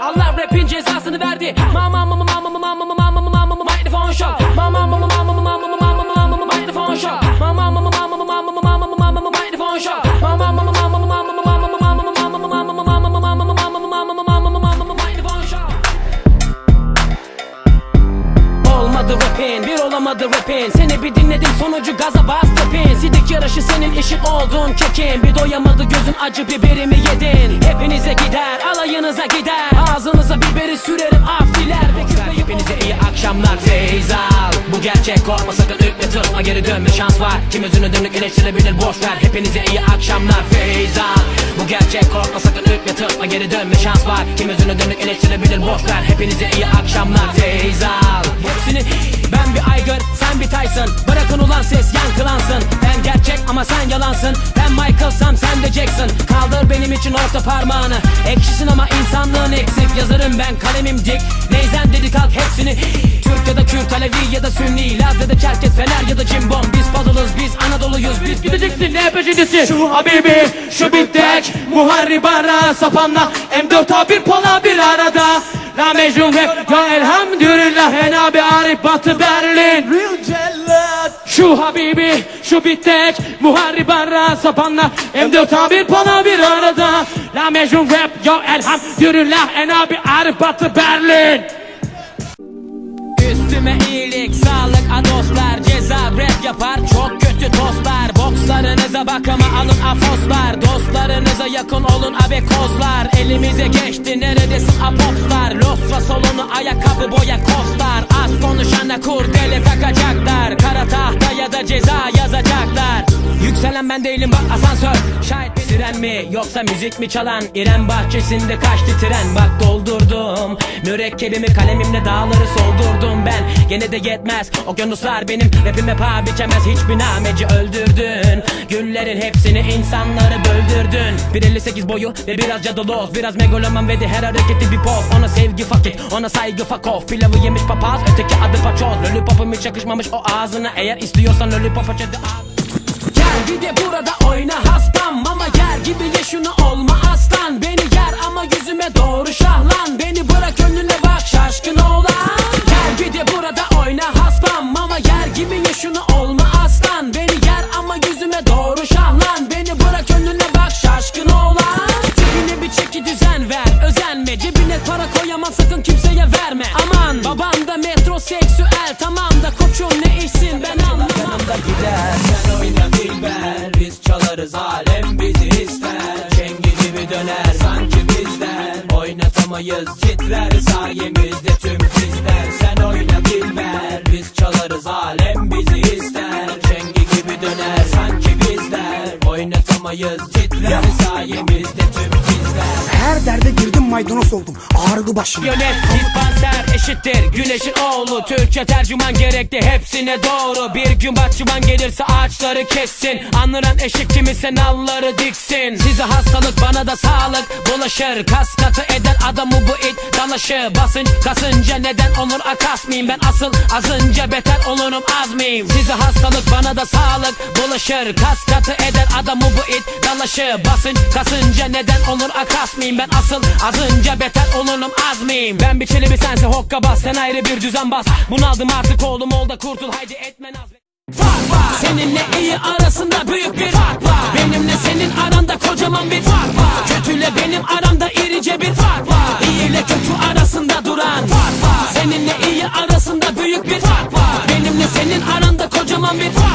Allah rapin cezasını verdi. Mama olamadı rapin Seni bir dinledim sonucu gaza bastı pin. Sidik yarışı senin işin oldun kekin. Bir doyamadı gözün acı biberimi yedin. Hepinize gider alayınıza gider. Ağzınıza biberi sürerim af diler Hepinize iyi akşamlar Feyzal Bu gerçek korkma sakın ürkme tırsma geri dönme şans var. Kim özünü dönük eleştirebilir boş ver. Hepinize iyi akşamlar Feyzal Bu gerçek korkma sakın ürkme tırsma geri dönme şans var. Kim özünü dönük eleştirebilir boş ver. Hepinize iyi akşamlar Feyzal Hepsini ben bir aygır sen bir Tyson Ulan ses yankılansın. Ben gerçek ama sen yalansın. Ben Michael'sam sen de Jackson. Kaldır benim için orta parmağını. Ekşisin ama insanlığın eksik. Yazarım ben kalemim dik. Neyzen dedi kalk hepsini. Türk ya da Kürt, Alevi ya da Sünni. Laz ya da Çerkez, Fener ya da Cimbom. Biz puzzle'ız biz Anadolu'yuz biz Gideceksin ne peşindesin Şu Habibi şu bittek Muharrib ara sapanla M4 A1 pola bir arada. La Mecnun rap ya elhamdülillah En abi Arif Batı Berlin. Real cellat Şu Habibi şu bittek Muharrib ara sapanla M4 A1 pola bir arada. La Mecnun rap ya elhamdülillah En abi Arif Batı Berlin. Üstüme iyilik, sağlık, adoslar Ceza rap yapar, çok kötü tostlar Bokslarınıza bak ama alın afoslar. Dostlarınıza yakın olun abekozlar Elimize geçti neredesin apopslar Losra solunu ayakkabı boya kostar. Az konuşana kurdele Siren mi yoksa müzik mi çalan? İrem bahçesinde kaçtı tren. Bak doldurdum Mürekkebimi kalemimle dağları soldurdum ben. Gene de yetmez okyanuslar benim. Rapime paha biçemez Hiçbir nameci öldürdün. Güllerin hepsini insanları böldürdün. 1.58 boyu ve biraz cadaloz Biraz megaloman ve de her hareketi bir poz. Ona sevgi fuck it ona saygı fuck off. Pilavı yemiş papaz öteki adı paçoz. Lollipop'um hiç yakışmamış o ağzına Eğer istiyorsan lollipop aç hadi al Gel bir de burada oyna yer gibi ye şunu olma aslan. Beni yer ama yüzüme doğru şahlan. Beni bırak önüne bak şaşkın oğlan. Gel bir de burada oyna hastam Ama yer gibi ye şunu olma aslan. Beni yer ama yüzüme doğru şahlan. Beni bırak önüne bak şaşkın oğlan. Tipine bir çeki düzen ver özenme. Cebine para koyamam sakın kimseye verme. Aman baban da metroseksüel. Tamam da koçum ne işsin ben anlamam. Yanımda gider Sen oyna dilber Biz çalarız alem bizi bizden Oynatamayız titrer sayemizde tüm bizler Sen oyna dilber Biz çalarız. Alem bizi ister. Çengi gibi döner sanki bizler Oynatamayız titrer sayemizde tüm bizler. Her derde girdim maydanoz oldum. Ağrıdı başım. Yönet dispanser eşittir güneşin oğlu. Türkçe tercüman gerekti hepsine doğru. Bir gün bahçıvan gelirse ağaçları kessin. Anlayan eşik kimse nalları diksin. Size hastalık bana da sağlık. Bulaşır Kas katı eder adamı bu it dalaşı Basınç kasınca neden olur akas mıyım? Ben asıl azınca beter olurum az mıyım? Size hastalık bana da sağlık. Bulaşır Kas katı eder adamı bu it dalaşı Basınç kasınca neden olur akas mıyım? Ben asıl azınca beter olurum az mıyım? Ben bir çelebi sense hokka bas Sen ayrı bir düzen bas. Bunaldım artık oğlum ol da kurtul haydi etme naz. Fark var Seninle iyi arasında büyük bir fark var. Benimle senin aranda kocaman bir fark var. Kötüyle benim aramda irice bir fark var. İyi ile kötü arasında duran fark var. Seninle iyi arasında büyük bir fark var. Benimle senin aranda kocaman bir fark